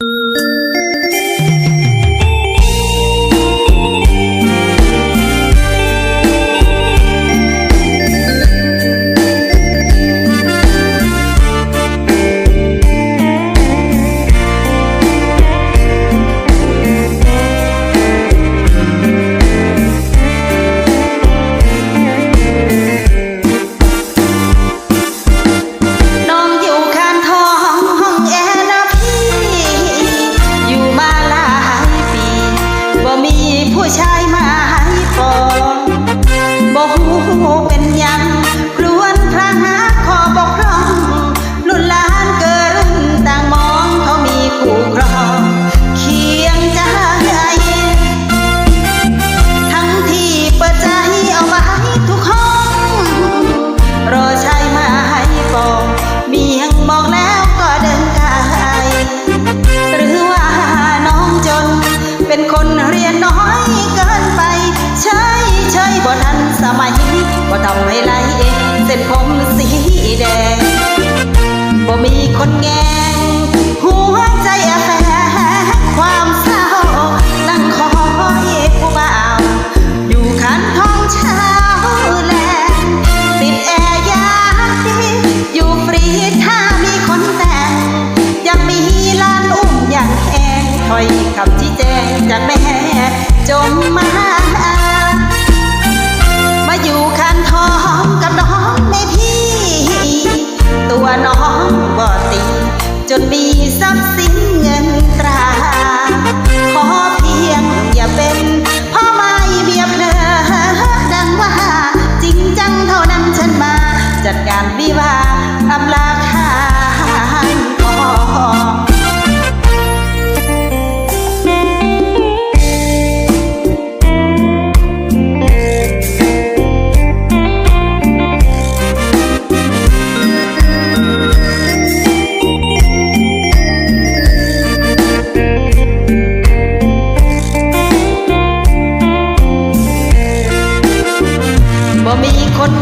น้ แดงบ่มีคนแงงหัวใจแฝงความเศร้า นั่งคอยผู้บ่าวอยู่คันท้องเช้าแลงติดแอร์ยากดีอยู่ฟรีถ้ามีคนแต่งยากมีลานอุ้มอย่างแห้งถอยคำชี้แจงจากแม่จมมา จนมีทรัพย์สินเงินตรา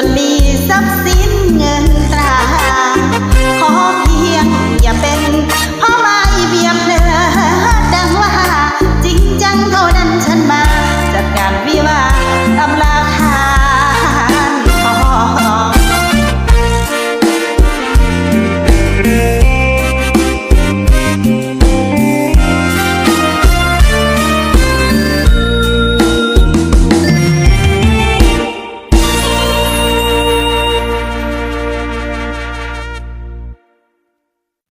จนมี